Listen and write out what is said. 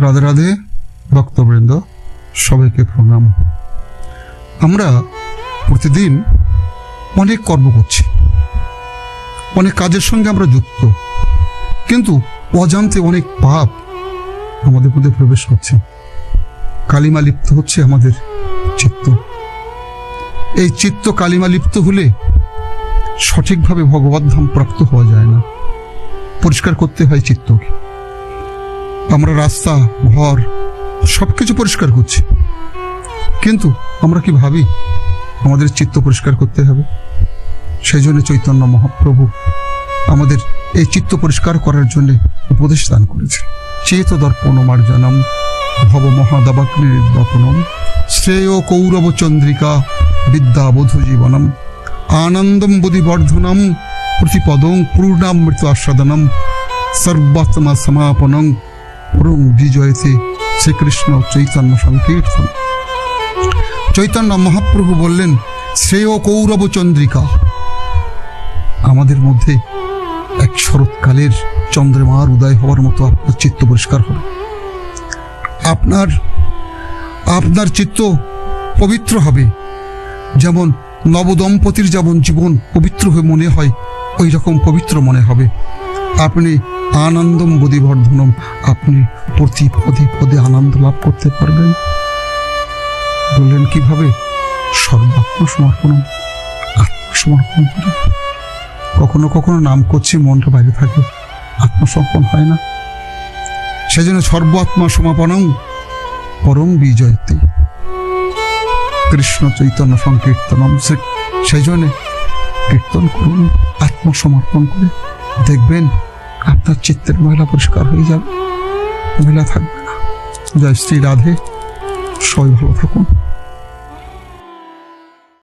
রাধে রাধে ভক্তবৃন্দ, সবাইকে প্রণাম। আমরা প্রতিদিন অনেক কর্ম করছি। অনেক কাজের সঙ্গে আমরা যুক্ত। কিন্তু অজান্তে অনেক পাপ আমাদের মধ্যে প্রবেশ করছে। কালিমা লিপ্ত হচ্ছে আমাদের চিত্ত। এই চিত্ত কালিমা লিপ্ত হলে সঠিকভাবে ভগবত ধাম প্রাপ্ত হওয়া যায় না। পরিষ্কার করতে হয় চিত্তকে। আমরা রাস্তা, ঘর, সবকিছু পরিষ্কার করছি। কিন্তু আমরা কি ভাবি, আমাদের চিত্ত পরিষ্কার করতে হবে? সেই জন্য চৈতন্য মহাপ্রভু আমাদের এই চিত্ত পরিষ্কার করার জন্য উপদেশ দান করেছে চেত দর্পণ মার্জনম, ভব মহাদাবাগ্নির্বাপনম শ্রেয় কৌরব চন্দ্রিকা বিদ্যাবোধ জীবনম, আনন্দম বোধিবর্ধনম প্রতিপদং পূর্ণামৃত আস্বাদনম, সর্বাত্মা সমাপনং পুরং বিজয়তে শ্রীকৃষ্ণ চৈতন্য সংকীর্তন। চৈতন্য মহাপ্রভু বললেন, শ্রেয় কৌরব চন্দ্রিকা, আমাদের মধ্যে এক শরৎকালের চন্দ্রমার উদয় হওয়ার মতো আপনার চিত্ত পরিষ্কার হবে। আপনার আপনার চিত্ত পবিত্র হবে। যেমন নবদম্পতির যেমন জীবন পবিত্র হয়ে মনে হয়, ওই রকম পবিত্র মনে হবে। আপনি আনন্দম বোধিবর্ধনম আপনি প্রতি পদে পদে আনন্দ লাভ করতে পারবেন। বললেন, কীভাবে? সর্বাত্ম সমর্পণ আত্মসমর্পণ করে। কখনো কখনো নাম করছি, মনটা বাইরে থাকে। আত্মসমর্পণ হয় না। সেজন্য সর্বাত্মা সমাপনং পরম বিজয়তে। কৃষ্ণ চৈতন্য সংকীর্তনম সে- সেই জন্যে কীর্তন করুন, আত্মসমর্পণ করে। দেখবেন আপনার চিত্তের মহিলা পরিষ্কার হয়ে যাবে। মহিলা থাকবে না। জয় শ্রী রাধে। সবাই ভালো থাকুন।